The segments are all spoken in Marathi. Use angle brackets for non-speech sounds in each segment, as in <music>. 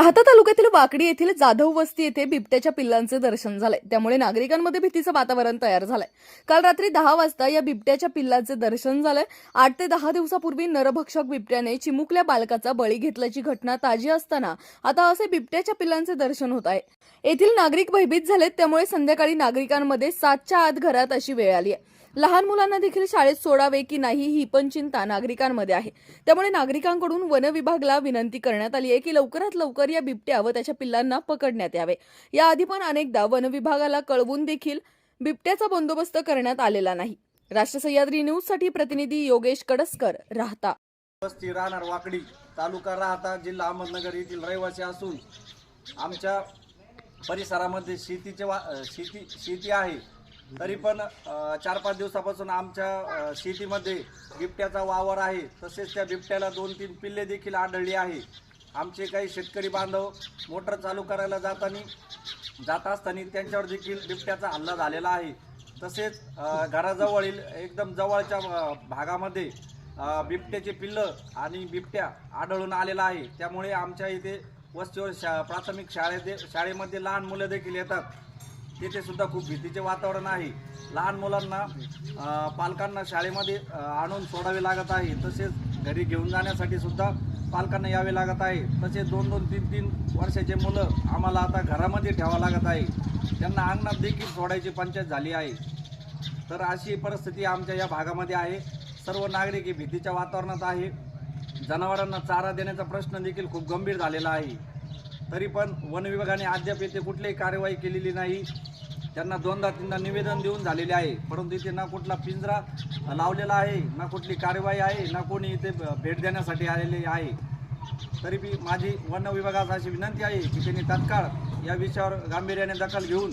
राहता तालुक्यातील वाकडी येथील जाधव वस्ती येथे बिबट्याच्या पिल्लांचे दर्शन झाले त्यामुळे नागरिकांमध्ये भीतीचं वातावरण तयार झालंय. काल रात्री दहा वाजता या बिबट्याच्या पिल्लांचे दर्शन झालंय. आठ ते दहा दिवसापूर्वी नरभक्षक बिबट्याने चिमुकल्या बालकाचा बळी घेतल्याची घटना ताजी असताना आता असे बिबट्याच्या पिल्लांचे दर्शन होत आहे. येथील नागरिक भयभीत झालेत त्यामुळे संध्याकाळी नागरिकांमध्ये सातच्या आत घरात अशी वेळ आली आहे. लहान मुलांना देखील शाळेत सोडावे की नाही ही पण चिंता नागरिकांमध्ये आहे. त्यामुळे नागरिकांकडून वन विभागला विनंती करण्यात आली आहे की लवकरात लवकर या बिबट्या व त्याच्या पिल्लांना पकडण्यात यावे. याआधी पण अनेकदा वन विभागाला कळवून देखील बिबट्याचा बंदोबस्त करण्यात आलेला नाही. राष्ट्र सह्याद्री न्यूजसाठी प्रतिनिधी योगेश कडसकर राहता. वस्ती राहणार वाकडी. तालुका राहता जिल्हा अहमदनगर येथील रहिवासी असून आमच्या परिसरामध्ये शेतीचे वा शेती शेती आहे. तरी पण चार पाच दिवसापासून आमच्या शेतीमध्ये बिबट्याचा वावर आहे. तसेच त्या बिबट्याला दोन तीन पिल्ले देखील आढळली आहे. आमचे काही शेतकरी बांधव मोटर चालू करायला जाताना जात असताना त्यांच्यावर देखील बिबट्याचा हल्ला झालेला आहे. तसेच घराजवळील एकदम जवळच्या भागामध्ये बिबट्याचे पिल्लं आणि बिबट्या आढळून आलेला आहे. त्यामुळे आमच्या इथे वस्तीवर शा प्राथमिक शाळेत शाळेमध्ये लहान मुलं देखील येतात. तिथे सुद्धा खूप भीतीचे वातावरण आहे. लहान मुलांना पालकांना शाळेमध्ये आणून सोडावे लागत आहे. तसेच घरी घेऊन जाण्यासाठी सुद्धा पालकांना यावे लागत आहे. तसेच दोन दोन तीन तीन वर्षाचे मुलं आम्हाला आता घरामध्ये ठेवावं लागत आहे. त्यांना अंगणात देखील सोडायची पंचायत झाली आहे. तर अशी परिस्थिती आमच्या या भागामध्ये आहे. सर्व नागरिक हे भीतीच्या वातावरणात आहे. जनावरांना चारा देण्याचा प्रश्न देखील खूप गंभीर झालेला आहे. तरी पण वन विभागाने अद्याप येथे कुठलीही कार्यवाही केलेली नाही. त्यांना दोनदा तीनदा निवेदन देऊन झालेले आहे. परंतु इथे ना कुठला पिंजरा लावलेला आहे ना कुठली कार्यवाही आहे ना कोणी इथे भेट देण्यासाठी आलेले आहे. तरी बी माझी वन विभागास अशी विनंती आहे की त्यांनी तात्काळ या विषयावर गांभीर्याने दखल घेऊन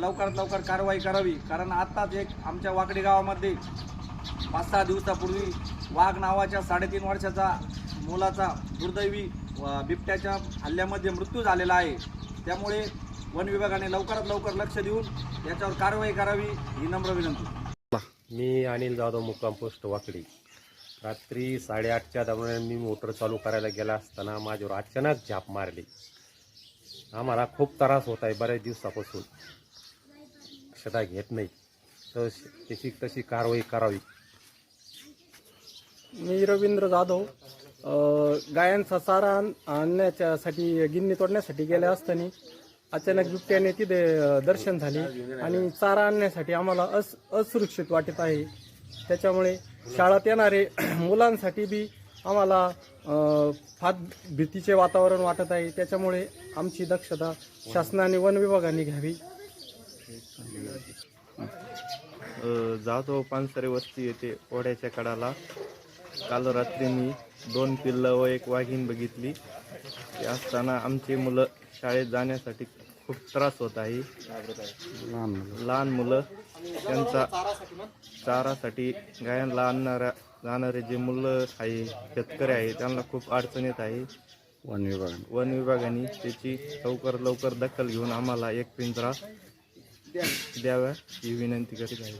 लवकरात लवकर कारवाई करावी. कारण आत्ताच एक आमच्या वाकडी गावामध्ये पाच सहा दिवसापूर्वी वाघ नावाच्या साडेतीन वर्षाचा मुलाचा दुर्दैवी बिबट्याच्या हल्ल्यामध्ये मृत्यू झालेला आहे. त्यामुळे वन विभागाने लवकरात लवकर लक्ष देऊन याच्यावर कारवाई करावी ही नम्र विनंती. मी अनिल जाधव मुक्काम पोस्ट वाकडी. रात्री साडेआठच्या दरम्यान मी मोटर चालू करायला गेला असताना माझ्यावर अचानक झाप मारली. आम्हाला खूप त्रास होत आहे बऱ्याच दिवसापासून. दक्षता घेत नाही. तर त्याची तशी कारवाई करावी. मी रवींद्र जाधव गायांचा चारा आण- आणण्याच्यासाठी गिन्नी तोडण्यासाठी गेल्या असताना अचानक बिबट्याने तिथे दर्शन झाले. आणि चारा आणण्यासाठी आम्हाला अस असुरक्षित वाटत आहे. त्याच्यामुळे शाळेत येणारे <clears throat> मुलांसाठी बी आम्हाला फार भीतीचे वातावरण वाटत आहे. त्याच्यामुळे आमची दक्षता शासनाने वन विभागाने घ्यावी. जातो पानसरे वस्ती येते ओढ्याच्या कडाला काल रात्री मी दोन पिल्लं व एक वाघीण बघितली. ते असताना आमची मुलं शाळेत जाण्यासाठी खूप त्रास होत आहे. लहान मुलं. त्यांचा चारासाठी गायांना आणणाऱ्या जाणारे जे मुलं आहे शेतकरी आहे त्यांना खूप अडचण येत आहे. वन विभाग वन विभागाने त्याची लवकर लवकर दखल घेऊन आम्हाला एक पिंजरा द्यावा ही विनंती करीत आहे.